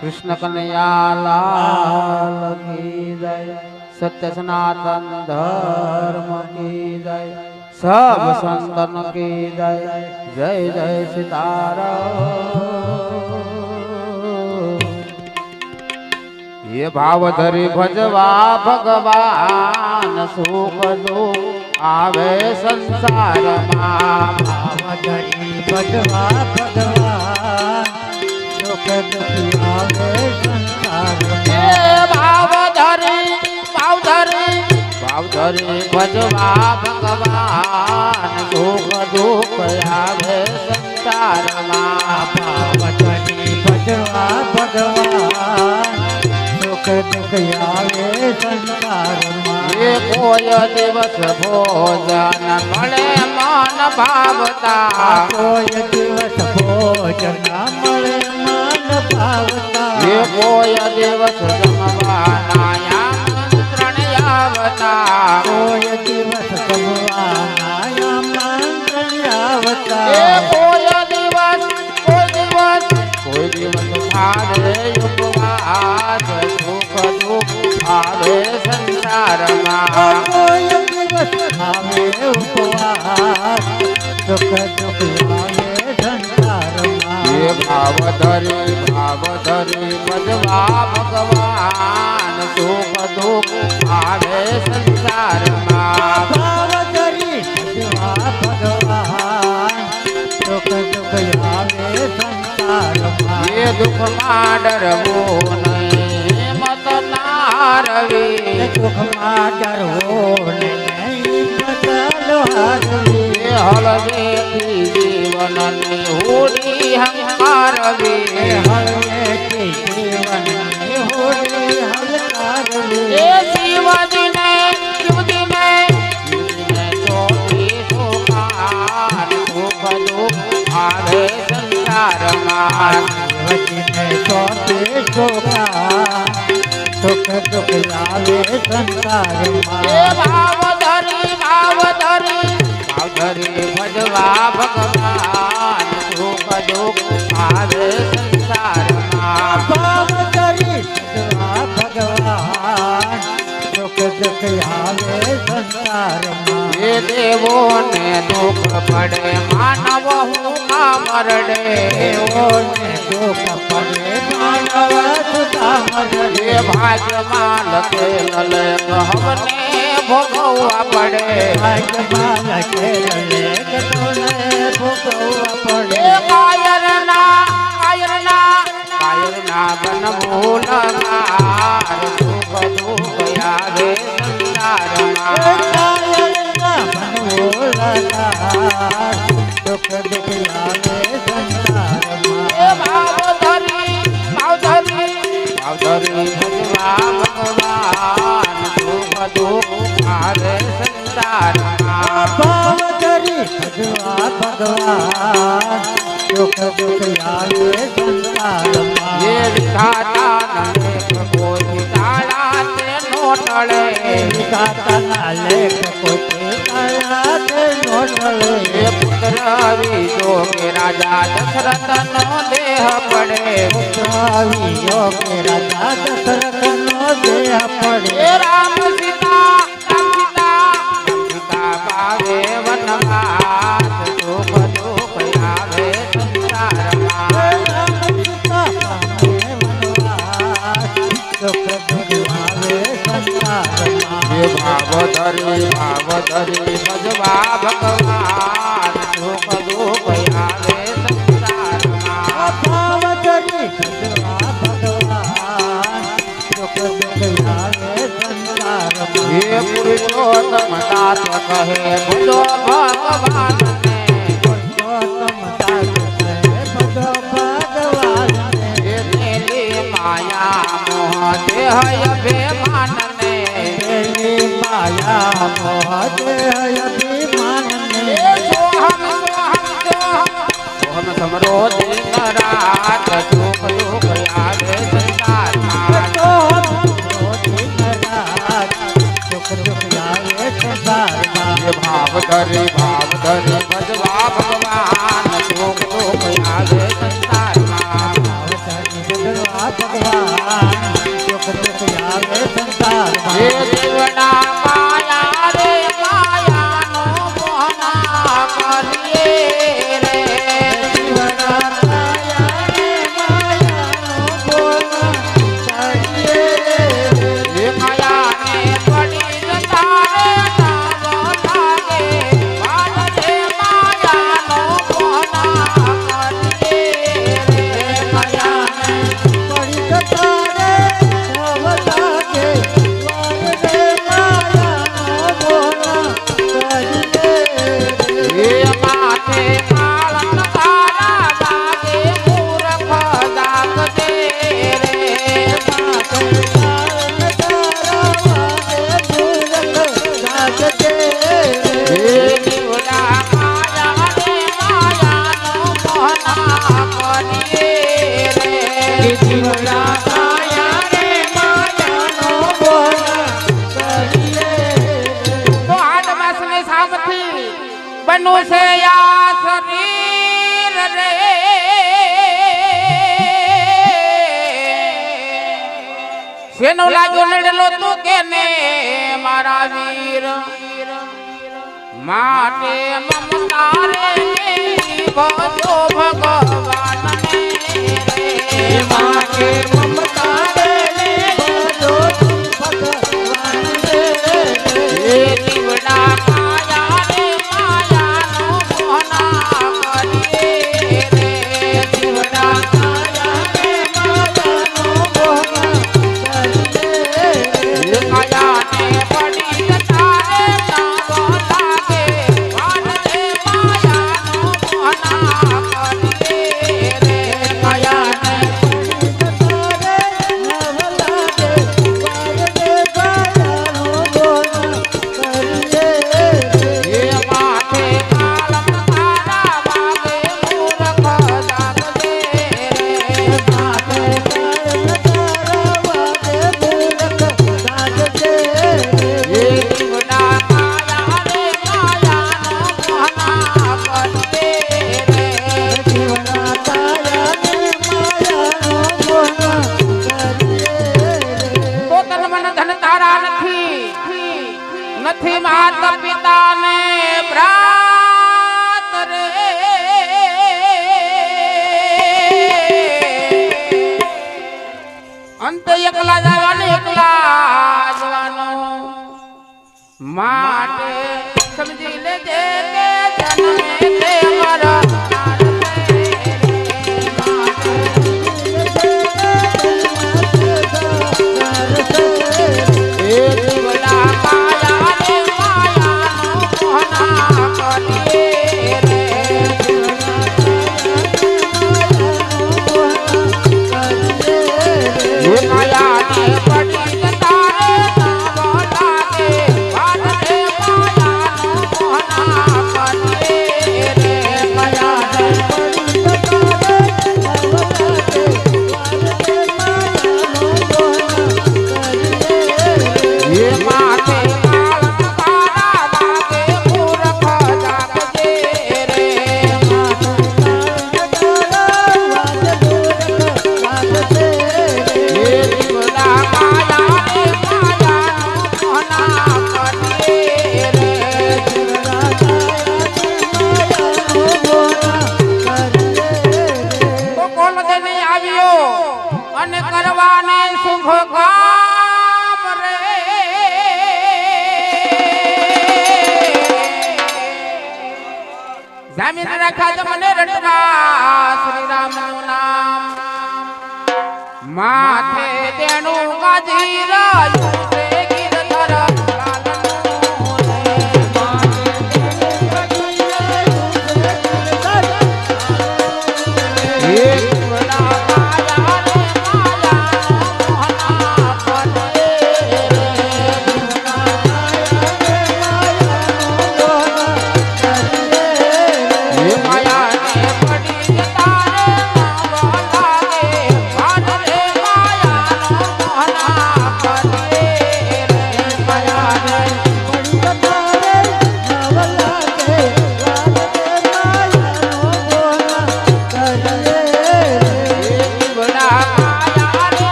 કૃષ્ણ કનૈયાલાલ કી જય. સત્ય સનાતન ધર્મ કી જય. સબ સંતન કી જય. જય જય સીતારામ એ ભાવ ધરી ભજવા ભગવાન સુખ દો આવે સંસારમાં. ભાવધરી ભજવા ભગવા સુખ દુઃખી આવે એ સંસારમાં. ભાવ ધરી ભાવ ધરી ભાવ ભજવા ભગવાન સુખ દુઃખ આવે સંસારમાં. ભાવધરી ભજવા ભગવાન દુઃખી આવે સંસારમાં એ કોઈ દિવસ ભોજન મળે મન ભાવતા. કોઈ દિવસ ભોજન મળે મન ભાવતા. એ કોઈ દિવસ જમવાના આવતા કોઈ દિવસ જમવાના આમંત્રણ આવતા દિવસ ભાવે ઉપવાસ સુખ દુઃખ આવે સંસારમાં આવે ઉપવાસ સુખ દુઃખ આવે સંસારમાં ભાવ ધરી ભાવ ધરી ભગવાન સુખ દુઃખ આવે સંસારમાં. દુઃખમાં ડરવો નહીં મત ના રવી દુઃખમાં ડરવો નહીં હળવેથી જીવનની હોડી હંકારવી હળવેથી જીવનની હોડી હલકારવી શિવજીને શિવજીને શિવજીને સુખ દુઃખ સંસારમાં. વચને સોંપે શોભા સુખ દુઃખ આવે સંસારમાં ભાવ ધરી ભાવ ધરી ભાવ ધરી ભજવા ભગવાન. સુખ દુઃખ આવે સંસારમાં ભાવ ધરી ભજવા ભગવાન. સુખ દુઃખ આવે સંસારમાં એ દેવોને દુઃખ પડે માનવ હું. મરડે એઓને દુઃખ પડે માનવ સુતા મરડે ભાગ્યમાં લખેલ લેખ હમને ભોગવવા પડે. ભાગ્યમાં લખેલ ભોગવવા પડે કાયરના કાયરના કાયરના સુખ દુઃખ સંસારમાં દુઃખ આવે એ સંસારમાં ભાવ ધરી ભાવ ધરી ભાવ ધરી ભજવા ભગવાન સુખ દુઃખ આવે સંસારમાં ભાવ ભગવાન ભગવાન સુખ દુઃખ આવે એ સંસારમાં વિધાતા નલેખ કોઈ તાળા તે નો ટળે ગાતાના લેખ કોઈ કળા તે નોટલે એ પુત્ર વિજો કે રાજા દશરથ નો દેહ પડે. આવી યોગે રાજા દશરથનો દેહ પડે. રામ સીતા ભજવા ભગવાન સુખ દુઃખ આવે સંસારમાં. હે પુરુષોત્તમ દાસ કહે ભજો ભગવાન માયા મોહ દેહ ભાવ ધરે ભાવ ધરે ભજવા ભગવાન લોક લોક આવે સંસારમાં ભાવ ધરે ભજવા ભગવાન લોક લોક આવે સંસારમાં શેનો લાગ્યો લડેલો તું કે ને મારા વીર. માટે મમતા રે ભજો ભગવાન માટે મમતા નથી માતા પિતા ને ભ્રાત રે. અંત એકલા જવાનું એકલા જવાનું માટે સમજી લેજે જામીન રાખા જ મને રટના શ્રી રામનું નામ. માથે તેનું કાજી રાજુ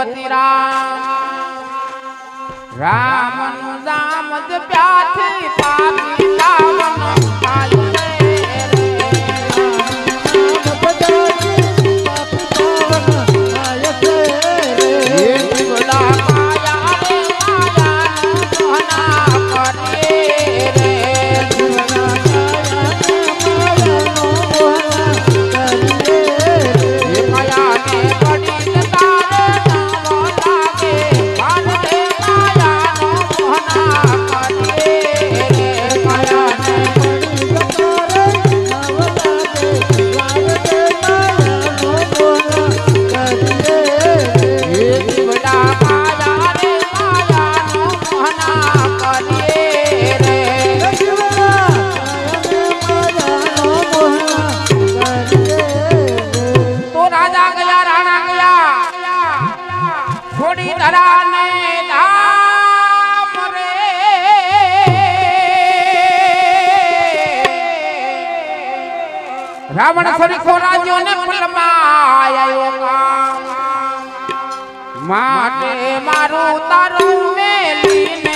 રઘુપતિ રામ. રામનું નામ પ્યાથી પાપી રાવણ સરખો રાજો ને ફલમાયો કામ. માટે મારું તારું મેલીને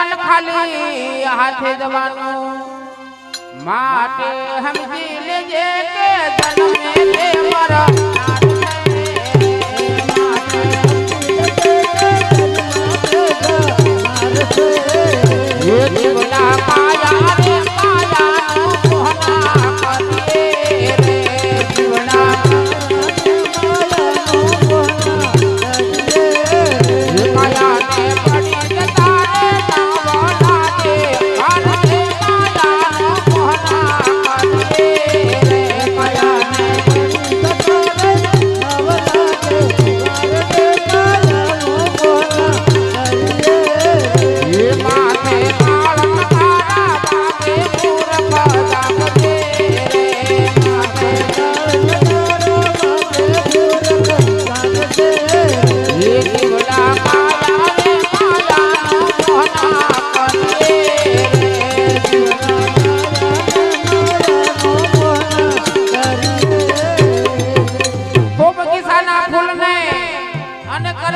જવાન ખાલી હાથે જવાનું. માટે સમજી લેજે કે જન્મે મારા ये जुमला पाया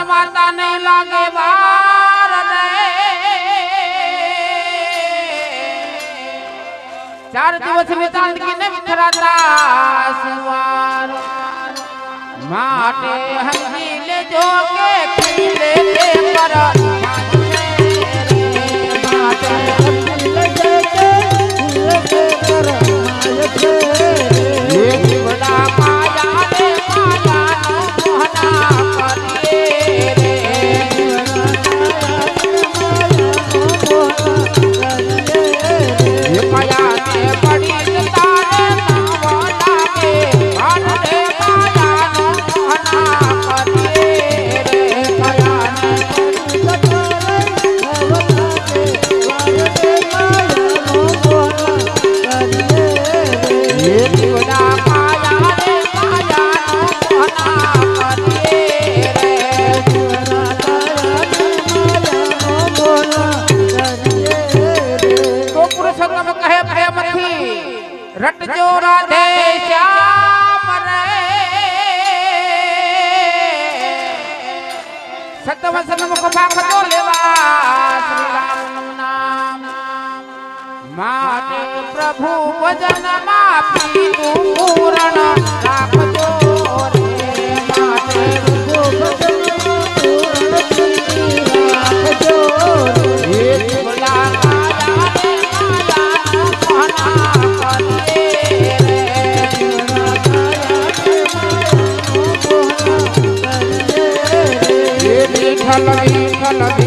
માતા ને લાગે વાર ચાર દિવસની ચાંદગી ને વિખરાતા સવાર માટે રટજો રાધે શ્યામ રે. સતવસન મુખ ભાખતો લેવા શ્રી રામ નામ. માટે પ્રભુ વજનમાં પૂરણ રાખજો રે. હે વિઠ્ઠલ